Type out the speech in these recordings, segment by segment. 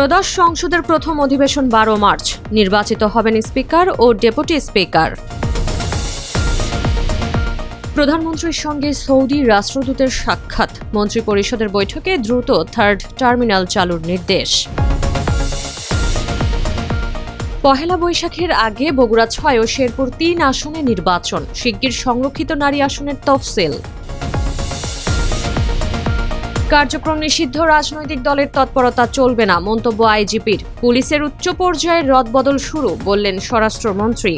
ত্রয়োদশ সংসদের প্রথম অধিবেশন বারো মার্চ। নির্বাচিত হবেন স্পিকার ও ডেপুটি স্পিকার। প্রধানমন্ত্রীর সঙ্গে সৌদি রাষ্ট্রদূতের সাক্ষাৎ। মন্ত্রী পরিষদের বৈঠকে দ্রুত থার্ড টার্মিনাল চালুর নির্দেশ। পহেলা বৈশাখের আগে বগুড়া ছয় ও শেরপুর তিন আসনে নির্বাচন। শিগগির সংরক্ষিত নারী আসনের তফসিল। কার্যক্রম নিষিদ্ধ, রাজনৈতিক দলের তৎপরতা চলবে না, মন্তব্য আইজিপির। পুলিশের উচ্চ পর্যায়ের রদবদল শুরু, বললেন স্বরাষ্ট্রমন্ত্রী।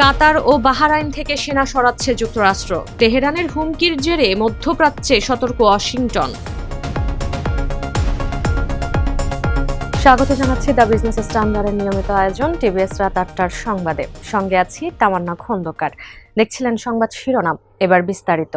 কাতার ও বাহারাইন থেকে সেনা সরাচ্ছে যুক্তরাষ্ট্র। তেহরানের হুমকির জেরে মধ্যপ্রাচ্যে সতর্ক ওয়াশিংটন। স্বাগত জানাচ্ছি দ্য বিজনেস স্ট্যান্ডার্ডের নিয়মিত আয়োজন, টিভিএস রাত আটটার সংবাদে। সঙ্গে আছি তামান্না খন্দকার। দেখছিলেন সংবাদ শিরোনাম, এবার বিস্তারিত।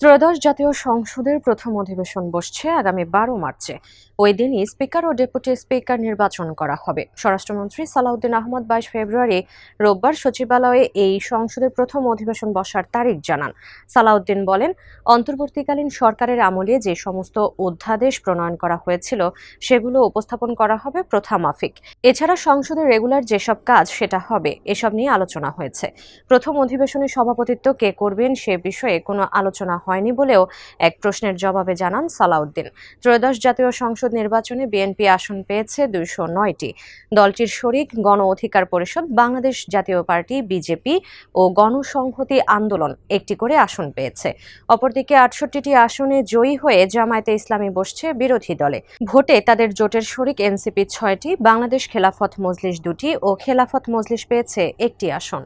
ত্রয়োদশ জাতীয় সংসদের প্রথম অধিবেশন বসছে আগামী বারো মার্চে। ওই দিনই স্পিকার ও ডেপুটি স্পিকার নির্বাচন করা হবে। স্বরাষ্ট্রমন্ত্রী সালাউদ্দিন আহমদ বাইশ ফেব্রুয়ারি রোববার সচিবালয়ে এই সংসদের প্রথম অধিবেশন বসার তারিখ জানান। সালাউদ্দিন বলেন, অন্তর্বর্তীকালীন সরকারের আমলে যে সমস্ত অধ্যাদেশ প্রণয়ন করা হয়েছিল, সেগুলো উপস্থাপন করা হবে প্রথা মাফিক। এছাড়া সংসদের রেগুলার যেসব কাজ, সেটা হবে, এসব নিয়ে আলোচনা হয়েছে। প্রথম অধিবেশনে সভাপতিত্ব কে করবেন সে বিষয়ে কোনো আলোচনা হয়নি বলেও এক প্রশ্নের জবাবে জানান সালাউদ্দিন। ত্রয়োদশ জাতীয় সংসদ নির্বাচনে বিএনপি আসন পেয়েছে দুইশো নয়টি। দলটির শরিক গণ অধিকার পরিষদ, বাংলাদেশ জাতীয় পার্টি, বিজেপি ও গণসংহতি আন্দোলন একটি করে আসন পেয়েছে। অপরদিকে আটষট্টিটি আসনে জয়ী হয়ে জামায়াতে ইসলামী বসছে বিরোধী দলে। ভোটে তাদের জোটের শরিক এনসিপি ছয়টি, বাংলাদেশ খেলাফত মজলিস দুটি ও খেলাফত মজলিস পেয়েছে একটি আসন।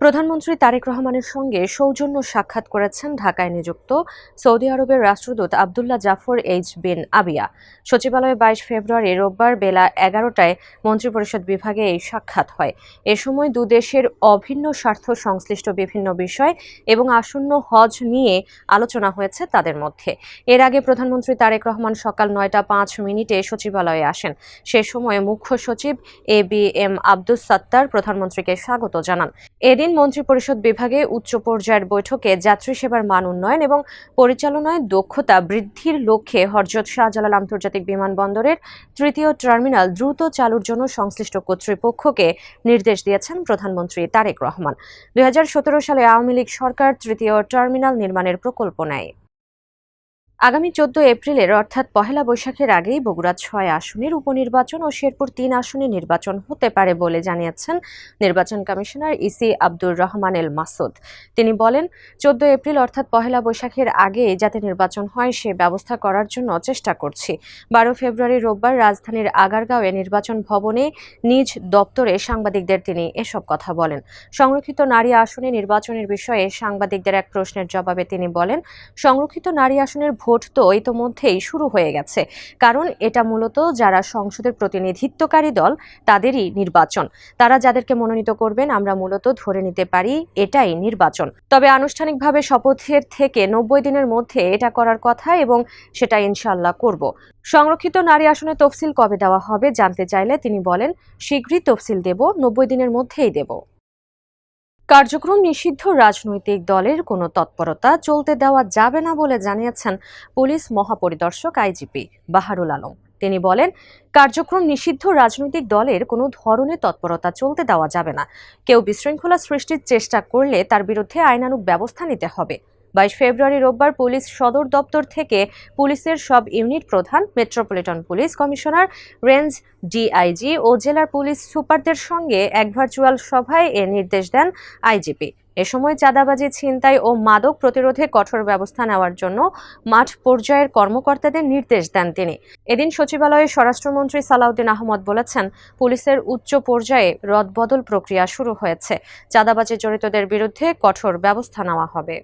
প্রধানমন্ত্রী তারেক রহমানের সঙ্গে সৌজন্য সাক্ষাৎ করেছেন ঢাকায় নিযুক্ত সৌদি আরবের রাষ্ট্রদূত Abdullah Jafar H bin Abiya. সচিবালয়ে বাইশ ফেব্রুয়ারি রোববার বেলা এগারোটায় মন্ত্রিপরিষদ বিভাগে এই সাক্ষাৎ হয়। এ সময় দুদেশের অভিন্ন স্বার্থ সংশ্লিষ্ট বিভিন্ন বিষয় এবং আসন্ন হজ নিয়ে আলোচনা হয়েছে তাদের মধ্যে। এর আগে প্রধানমন্ত্রী তারেক রহমান সকাল নয়টা পাঁচ মিনিটে সচিবালয়ে আসেন। সে সময় মুখ্য সচিব A B M Abdus Sattar প্রধানমন্ত্রীকে স্বাগত জানান। এদিন মন্ত্রিপরিষদ বিভাগে উচ্চ পর্যায়ের বৈঠকে যাত্রী সেবার মান উন্নয়ন এবং পরিচালনায় দক্ষতা বৃদ্ধির লক্ষ্যে হরজত শাহজালাল আন্তর্জাতিক বিমানবন্দরের তৃতীয় টার্মিনাল দ্রুত চালুর জন্য সংশ্লিষ্ট কর্তৃপক্ষকে নির্দেশ দিয়েছেন প্রধানমন্ত্রী তারেক রহমান। দুই হাজার সতেরো সালে আওয়ামী লীগ সরকার তৃতীয় টার্মিনাল নির্মাণের প্রকল্প নেয়। আগামী চোদ্দ এপ্রিলের, অর্থাৎ পহেলা বৈশাখের আগেই বগুড়া ছয় আসনের উপনির্বাচন ও শেরপুর তিন আসনে নির্বাচন হতে পারে বলে জানিয়েছেন নির্বাচন commissioner EC Abdur Rahman L Masud. তিনি বলেন, চোদ্দ এপ্রিল, অর্থাৎ পহেলা বৈশাখের আগে যাতে নির্বাচন হয়, সে ব্যবস্থা করার জন্য চেষ্টা করছি। বারো ফেব্রুয়ারি রোববার রাজধানীর আগারগাঁওয়ে নির্বাচন ভবনে নিজ দপ্তরে সাংবাদিকদের তিনি এসব কথা বলেন। সংরক্ষিত নারী আসনে নির্বাচনের বিষয়ে সাংবাদিকদের এক প্রশ্নের জবাবে তিনি বলেন, সংরক্ষিত নারী আসনের ভোট তো ইতোমধ্যেই শুরু হয়ে গেছে। কারণ এটা মূলত যারা সংসদের প্রতিনিধিত্বকারী দল, তাদেরই নির্বাচন। তারা যাদেরকে মনোনীত করবেন, আমরা মূলত ধরে নিতে পারি এটাই নির্বাচন। তবে আনুষ্ঠানিকভাবে শপথের থেকে নব্বই দিনের মধ্যে এটা করার কথা এবং সেটা ইনশাল্লাহ করব। সংরক্ষিত নারী আসনে তফসিল কবে দেওয়া হবে জানতে চাইলে তিনি বলেন, শীঘ্রই তফসিল দেব, নব্বই দিনের মধ্যেই দেব। কার্যক্রম নিষিদ্ধ রাজনৈতিক দলের কোনো তৎপরতা চলতে দেওয়া যাবে না বলে জানিয়েছেন পুলিশ মহাপরিদর্শক আইজিপি বাহারুল আলম। তিনি বলেন, কার্যক্রম নিষিদ্ধ রাজনৈতিক দলের কোনো ধরনের তৎপরতা চলতে দেওয়া যাবে না। কেউ বিশৃঙ্খলা সৃষ্টির চেষ্টা করলে তার বিরুদ্ধে আইনানুগ ব্যবস্থা নিতে হবে। বাইশ ফেব্রুয়ারি রোববার পুলিশ সদর দপ্তর থেকে পুলিশের সব ইউনিট প্রধান, metropolitan police commissioner, range DIG ও জেলার পুলিশ সুপারদের সঙ্গে এক ভার্চুয়াল সভায় এ নির্দেশ দেন আইজিপি। এ সময় চাঁদাবাজি, ছিনতাই ও মাদক প্রতিরোধে কঠোর ব্যবস্থা নেওয়ার জন্য মাঠ পর্যায়ের কর্মকর্তাদের নির্দেশ দেন তিনি। এদিন সচিবালয়ে স্বরাষ্ট্রমন্ত্রী সালাউদ্দিন আহমদ বলেছেন, পুলিশের উচ্চ পর্যায়ে রদবদল প্রক্রিয়া শুরু হয়েছে। চাঁদাবাজি জড়িতদের বিরুদ্ধে কঠোর ব্যবস্থা নেওয়া হবে।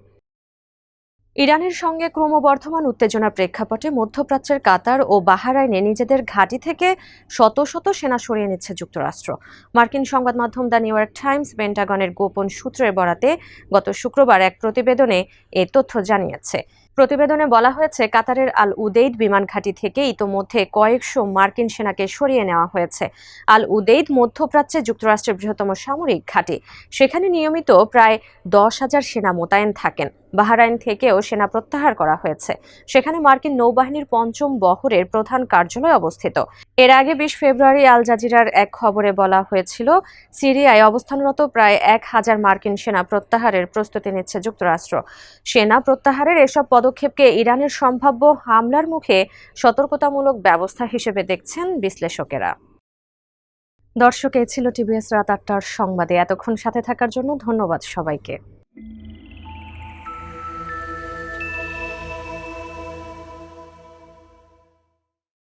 ইরানের সঙ্গে ক্রমবর্ধমান উত্তেজনার প্রেক্ষাপটে মধ্যপ্রাচ্যের কাতার ও বাহারাইনে নিজেদের ঘাঁটি থেকে শত শত সেনা সরিয়ে নিচ্ছে যুক্তরাষ্ট্র। মার্কিন সংবাদ মাধ্যম দ্য নিউ ইয়র্ক টাইমস পেন্টাগনের গোপন সূত্রের বরাতে গত শুক্রবার এক প্রতিবেদনে এ তথ্য জানিয়েছে। প্রতিবেদনে বলা হয়েছে, কাতারের আল উদেইদ বিমান ঘাঁটি থেকে ইতোমধ্যে কয়েকশো মার্কিন সেনাকে সরিয়ে নেওয়া হয়েছে। আল উদেইদ মধ্যপ্রাচ্যে যুক্তরাষ্ট্রের বৃহত্তম সামরিক ঘাঁটি। সেখানে নিয়মিত প্রায় দশ হাজার সেনা মোতায়েন থাকেন। বাহরাইন থেকেও সেনা প্রত্যাহার করা হয়েছে। সেখানে মার্কিন নৌবাহিনীর পঞ্চম বহরের প্রধান কার্যালয় অবস্থিত। এর আগে বিশ ফেব্রুয়ারি আল জাজিরার এক খবরে বলা হয়েছিল, সিরিয়ায় অবস্থানরত প্রায় এক হাজার মার্কিন সেনা প্রত্যাহারের প্রস্তুতি নিচ্ছে যুক্তরাষ্ট্র। সেনা প্রত্যাহারের এসব পদক্ষেপকে ইরানের সম্ভাব্য হামলার মুখে সতর্কতামূলক ব্যবস্থা হিসেবে দেখছেন বিশ্লেষকেরা। দর্শক এই ছিল টিভিএস রাত আটটার সংবাদে। এতক্ষণ সাথে থাকার জন্য ধন্যবাদ সবাইকে।